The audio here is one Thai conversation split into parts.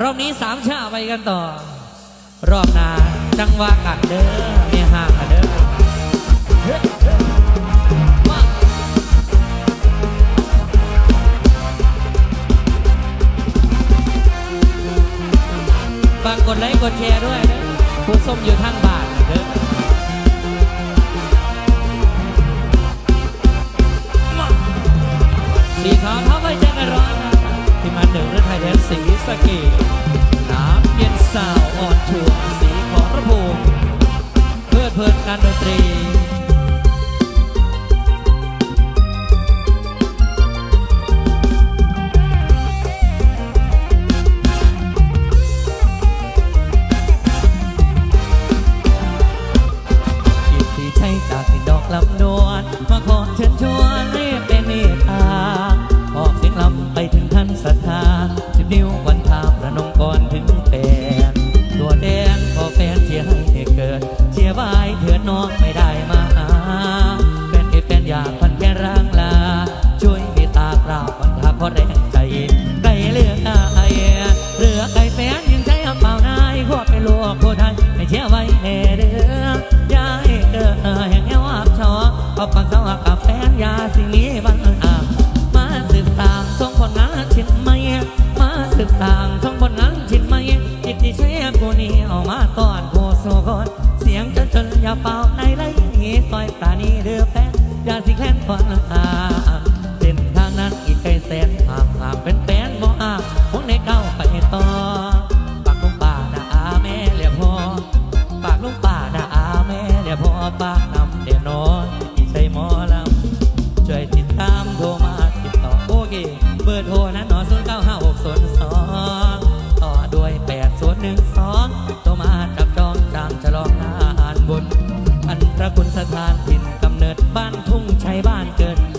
รอบนี้สามชาไปกันต่อ รอบหน้าจังหวะกันเด้อเนี่ยห่างกันเด้อเฮ้ยเฮ้ยมาฝากกดไลค์กดแชร์ด้วยนะผู้ส้มอยู่ทางบ้านเด้อสีขาวเท้าไว้ น กับแฟนยาสิ่งนี้บังอาจมาสืบตามทรงผลงานชิ้นไม่มาสืบตามทรงผลงานชิ้นไม่จิตที่ใช้กูนี้เอามาตอนโคโซกอนเสียงจนจนอย่าเป่าในไรนี้ซอยตานี้เดือแฟนยาสิแค้นฝันอา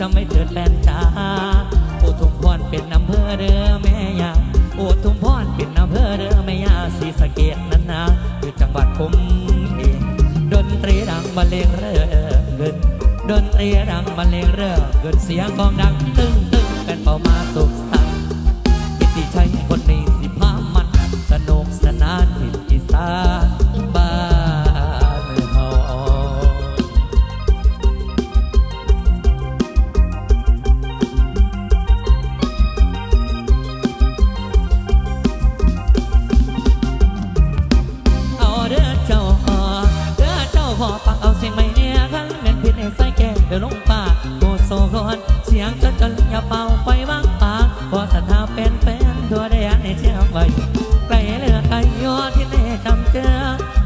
เกิดจะไม่เกิดแฟนจ้าโอทุมพรเป็นอำเภอเด้อแม่ยาโอทุมพรเป็นอำเภอเด้อแม่ยาศรีสะเกดนั้นนะอยู่จังหวัดผมเองดนตรีดังบรรเลงเรื่อเกินดนตรีดังบรรเลงเรื่อเกินเสียงกองดังตึ้งตึ้งเป็นเป่ามาสุขสันต์กิติชัยคนนี้ ปักเอาเสียงไม่เนี่ยครั้งเป็นผิดให้ใส่แก่เดี๋ยวลงป่าโมโซกอนเสียงจนจนอย่าเป่าไปวางปากพอศรัทธาเป็นแฟนตัวได้ยันให้เชื่อไว้ไกลเรือไกลยอที่แน่จำเจอ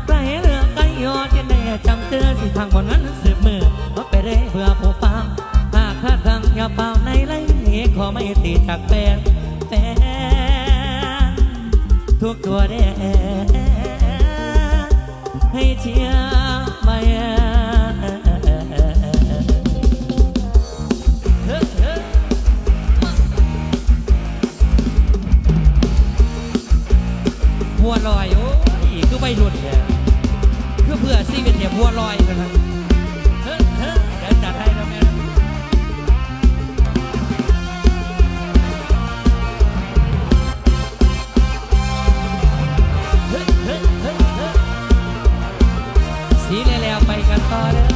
ไกลเรือไกลยอที่แน่จำเจอที่ทางบนนั้นสืบมือมาไปเร่เพื่อผู้ฟังหากถ้าทางอย่าเป่าในไรนี้ขอไม่ตีจากแฟนแฟนทุกตัวแดงให้เชียร์ ลอย โอ้ยคือไม่รุ่นเนี่ยคือเพื่อซีเป็นเหี่ยบัวลอยนะครัเฮ้เฮ้เดี๋ยวจัดให้แล้วแม่สีแล้วไปกันต่อเลย